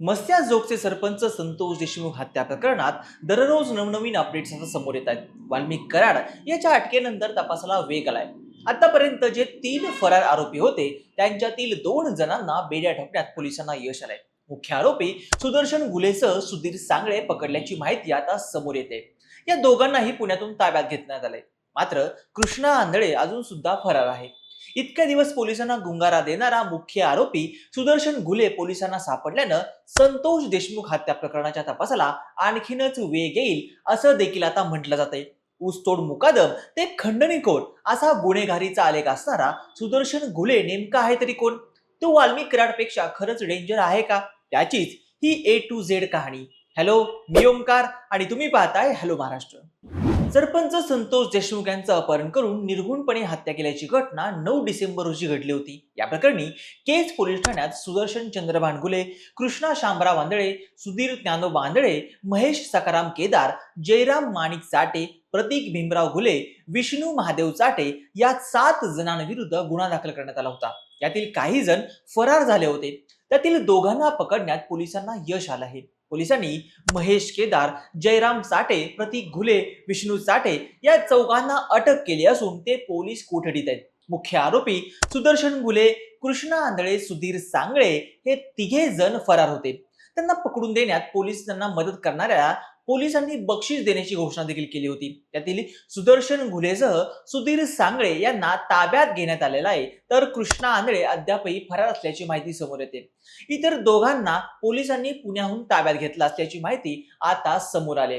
मस्त्या जोगचे सरपंच संतोष देशमुख हत्या प्रकरणात दररोज नवनवीन अपडेट्स आता समोर येत आहेत. वाल्मिक कराड याच्या अटकेनंतर तपासाला वेग आलाय. आतापर्यंत जे तीन फरार आरोपी होते त्यांच्यातील दोन जणांना बेड्या ठोकण्यात पोलिसांना यश आलंय. मुख्य आरोपी सुदर्शन गुलेसह सुधीर सांगळे पकडल्याची माहिती आता समोर येते. या दोघांनाही पुण्यातून ताब्यात घेतण्यात आले मात्र कृष्णा आंधळे अजून सुद्धा फरार आहे. इतक्या दिवस पोलिसांना गुंगारा देणारा मुख्य आरोपी सुदर्शन घुले पोलिसांना सापडल्यानं संतोष देशमुख हत्या प्रकरणाच्या तपासाला आणखीनच वेग येईल असं देखील आता म्हटलं जातंय. ऊसतोड मुकादम ते खंडणी कोण? असा गुन्हेगारीचा आलेख असणारा सुदर्शन घुले नेमका आहे तरी कोण? तो वाल्मिक कराडपेक्षा खरंच डेंजर आहे का? त्याचीच ही ए टू झेड कहाणी. हॅलो मी ओमकार आणि तुम्ही पाहताय हॅलो महाराष्ट्र. सरपंच संतोष देशमुख यांचं अपहरण करून निर्घुणपणे हत्या केल्याची घटना नऊ डिसेंबर रोजी घडली होती. या प्रकरणी केज पोलीस ठाण्यात सुदर्शन चंद्र भांडगुले कृष्णा शामराव आंधळे सुधीर ज्ञानोबा आंधळे महेश सकाराम केदार जयराम माणिक चाटे प्रतीक भीमराव घुले विष्णू महादेव चाटे या सात जणांविरुद्ध गुन्हा दाखल करण्यात आला होता. यातील काही जण फरार झाले होते. त्यातील दोघांना पकडण्यात पोलिसांना यश आलं आहे. पोलिसांनी महेश केदार जयराम साठे प्रतीक घुले विष्णू साठे या चौघांना अटक केली असून ते पोलीस कोठडीत आहेत. मुख्य आरोपी सुदर्शन घुले कृष्णा आंधळे सुधीर सांगळे हे तिघे जण फरार होते. त्यांना पकडून देण्यात पोलिसांना मदत करणाऱ्या पोलिसांनी बक्षीस देण्याची घोषणा देखील केली होती. त्यातील सुदर्शन घुलेसह सुधीर सांगळे यांना ताब्यात घेण्यात आलेला आहे. तर कृष्णा आंधळे अद्यापही फरार असल्याची माहिती समोर येते. इतर दोघांना पोलिसांनी पुण्याहून ताब्यात घेतलं असल्याची माहिती आता समोर आली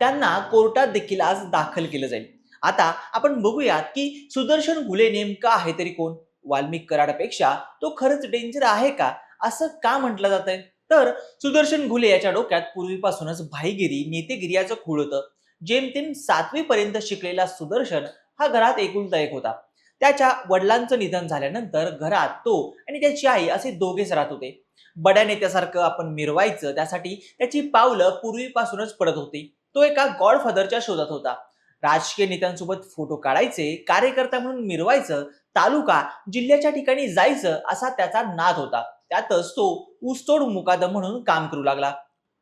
त्यांना कोर्टात देखील आज दाखल केलं जाईल. आता आपण बघूयात की सुदर्शन घुले नेमका आहे तरी कोण? वाल्मिक कराडपेक्षा तो खरंच डेंजर आहे का? असं का म्हटलं जात आहे तर सुदर्शन घुले याच्या डोक्यात पूर्वीपासूनच भाईगिरी नेतेगिरी याचं खूळ होतं. जेमतेम सातवी पर्यंत शिकलेला सुदर्शन हा घरात एकुलता एक होता. त्याच्या वडिलांचं निधन झाल्यानंतर घरात तो आणि त्याची आई असे दोघेच राहत होते. बड्या नेत्यासारखं आपण मिरवायचं त्यासाठी त्याची पावलं पूर्वीपासूनच पडत होती. तो एका गॉडफादरच्या शोधात होता. राजकीय नेत्यांसोबत फोटो काढायचे कार्यकर्ता म्हणून मिरवायचं तालुका जिल्ह्याच्या ठिकाणी जायचं असा त्याचा नाद होता. त्यातच तो ऊसतोड मुकादम म्हणून काम करू लागला.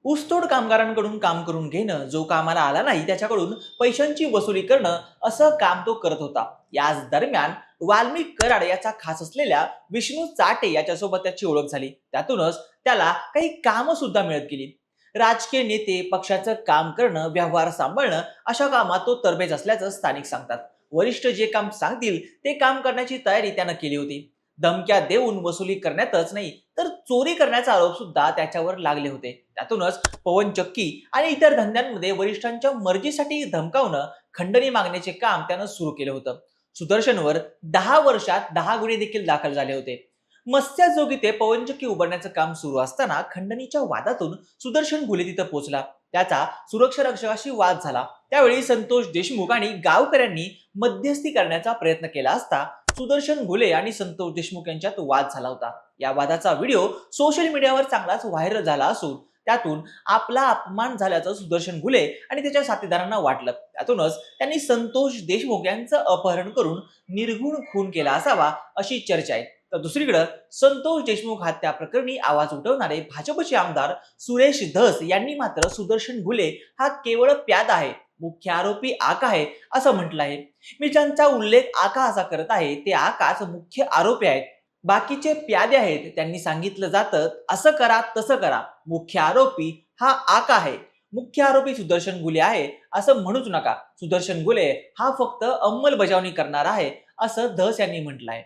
ऊसतोड कामगारांकडून काम करून घेणं जो कामाला आला नाही त्याच्याकडून पैशांची वसुली करणं असं काम तो करत होता. याच दरम्यान वाल्मिक कराड याचा खास असलेल्या विष्णू चाटे याच्यासोबत त्याची ओळख झाली. त्यातूनच त्याला काही कामं सुद्धा मिळत गेली. राजकीय नेते पक्षाचं काम करणं व्यवहार सांभाळणं अशा कामात तो तरबेज असल्याचं स्थानिक सांगतात. वरिष्ठ जे काम सांगतील ते काम करण्याची तयारी त्यानं केली होती. धमक्या देऊन वसुली करण्यातच नाही तर चोरी करण्याचा आरोप सुद्धा त्याच्यावर लागले होते. त्यातूनच पवन चक्की आणि इतर धंद्यांमध्ये वरिष्ठांच्या मर्जीसाठी धमकावणं खंडणी मागण्याचे काम त्यानं सुरू केलं होतं. सुदर्शनवर दहा वर्षात दहा गुन्हे देखील दाखल झाले होते. मत्स्याजोगी ते पवनचक्की उभारण्याचं काम सुरू असताना खंडणीच्या वादातून सुदर्शन घुले तिथं पोहोचला त्याचा सुरक्षा रक्षकाशी वाद झाला. त्यावेळी संतोष देशमुख आणि गावकऱ्यांनी मध्यस्थी करण्याचा प्रयत्न केला असता सुदर्शन घुले आणि संतोष देशमुख यांच्यात वाद झाला होता. या वादाचा व्हिडिओ सोशल मीडियावर चांगलाच व्हायरल झाला असून त्यातून आपला अपमान झाल्याचं सुदर्शन घुले आणि त्याच्या साथीदारांना वाटलं. त्यातूनच त्यांनी संतोष देशमुख यांचं अपहरण करून निर्गुण खून केला असावा अशी चर्चा आहे. तर दुसरीकडे संतोष देशमुख हत्या प्रकरणी आवाज उठवणारे भाजपचे आमदार सुरेश धस यांनी मात्र सुदर्शन घुले हा केवळ प्याद आहे. मुख्य आरोपी आका आहे असं म्हटलं आहे. मी ज्यांचा उल्लेख आका असा करत आहे ते आकाच मुख्य आरोपी आहेत. बाकीचे प्यादे आहेत त्यांनी सांगितलं जातं असं करा तसं करा. मुख्य आरोपी हा आका आहे. मुख्य आरोपी सुदर्शन गुले आहे असं म्हणूच नका. सुदर्शन गुले हा फक्त अंमलबजावणी करणार आहे असं धस यांनी म्हटलं आहे.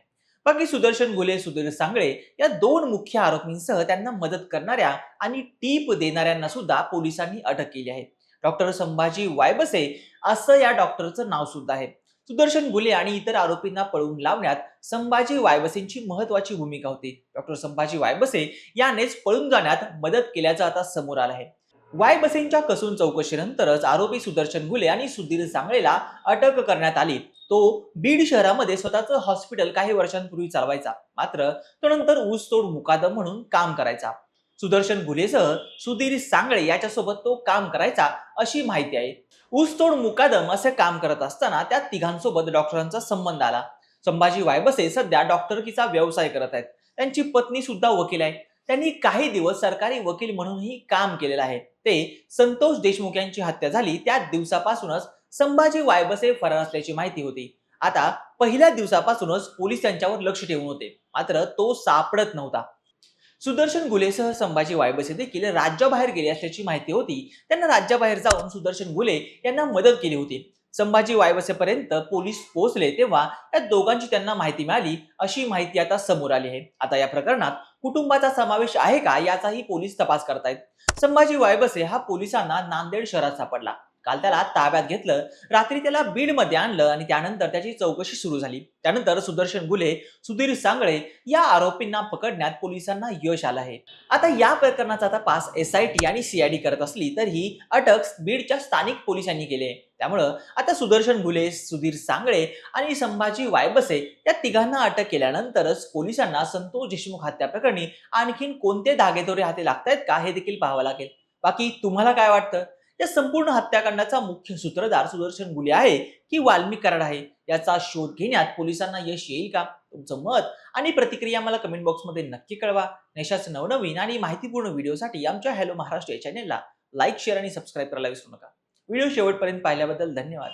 बाकी सुदर्शन गुले सुधीर सांगळे या दोन मुख्य आरोपींसह त्यांना मदत करणाऱ्या आणि टीप देणाऱ्यांना सुद्धा पोलिसांनी अटक केली आहे. डॉक्टर संभाजी वायबसे असं या डॉक्टरचं नाव सुद्धा आहे. सुदर्शन गुले आणि इतर आरोपींना पळवून लावण्यात संभाजी वायबसेंची महत्वाची भूमिका होती. डॉक्टर संभाजी वायबसे यानेच पळून जाण्यात मदत केल्याचं आता समोर आलं आहे. वायबसेंच्या कसून चौकशीनंतरच आरोपी सुदर्शन गुले आणि सुधीर सांगळेला अटक करण्यात आली. तो बीड शहरामध्ये स्वतःचं हॉस्पिटल काही वर्षांपूर्वी चालवायचा. मात्र तो नंतर ऊसतोड मुकादम म्हणून काम करायचा. सुदर्शन गुलेसह सुधीर सांगळे याच्यासोबत तो काम करायचा अशी माहिती आहे. ऊसतोड मुकादम असे काम करत असताना त्या तिघांसोबत डॉक्टरांचा संबंध आला. संभाजी वायबसे सध्या डॉक्टरकीचा व्यवसाय करत आहेत. त्यांची पत्नी सुद्धा वकील आहे. त्यांनी काही दिवस सरकारी वकील म्हणूनही काम केलेलं आहे. ते संतोष देशमुख यांची हत्या झाली त्याच दिवसापासूनच संभाजी वायबसे फरार असल्याची माहिती होती. आता पहिल्या दिवसापासूनच पोलीस त्यांच्यावर लक्ष ठेवून होते. मात्र तो सापडत नव्हता. सुदर्शन गुलेसह संभाजी वायबसे देखील राज्याबाहेर गेले असल्याची माहिती होती. त्यांना राज्याबाहेर जाऊन सुदर्शन गुले यांना मदत केली होती. संभाजी वायबसेपर्यंत पोलीस पोहोचले तेव्हा या दोघांची त्यांना माहिती मिळाली अशी माहिती आता समोर आली आहे. आता या प्रकरणात कुटुंबाचा समावेश आहे का याचाही पोलीस तपास करतायत. संभाजी वायबसे हा पोलिसांना नांदेड शहरात सापडला. काल त्याला ताब्यात घेतलं. रात्री त्याला बीडमध्ये आणलं आणि त्यानंतर त्याची चौकशी सुरू झाली. त्यानंतर सुदर्शन गुले सुधीर सांगळे या आरोपींना पकडण्यात पोलिसांना यश आलं आहे. आता या प्रकरणाचा तपास एस आय टी आणि सीआयडी करत असली तर ही अटक बीडच्या स्थानिक पोलिसांनी केली आहे. त्यामुळं आता सुदर्शन गुले सुधीर सांगळे आणि संभाजी वायबसे या तिघांना अटक केल्यानंतरच पोलिसांना संतोष देशमुख हत्या प्रकरणी आणखीन कोणते धागेदोरे हाती लागतायत का हे देखील पाहावं लागेल. बाकी तुम्हाला काय वाटतं? या संपूर्ण हत्याकांडाचा मुख्य सूत्रधार सुदर्शन गुले आहे की वाल्मी कराड आहे. याचा शोध घेण्यात पोलिसांना यश येईल का? तुमचं मत आणि प्रतिक्रिया मला कमेंट बॉक्समध्ये नक्की कळवा. नेशाच नवनवीन आणि माहितीपूर्ण व्हिडिओसाठी आमच्या हॅलो महाराष्ट्र या चॅनेलला लाईक शेअर आणि सबस्क्राईब करायला विसरू नका. व्हिडिओ शेवटपर्यंत पाहिल्याबद्दल धन्यवाद.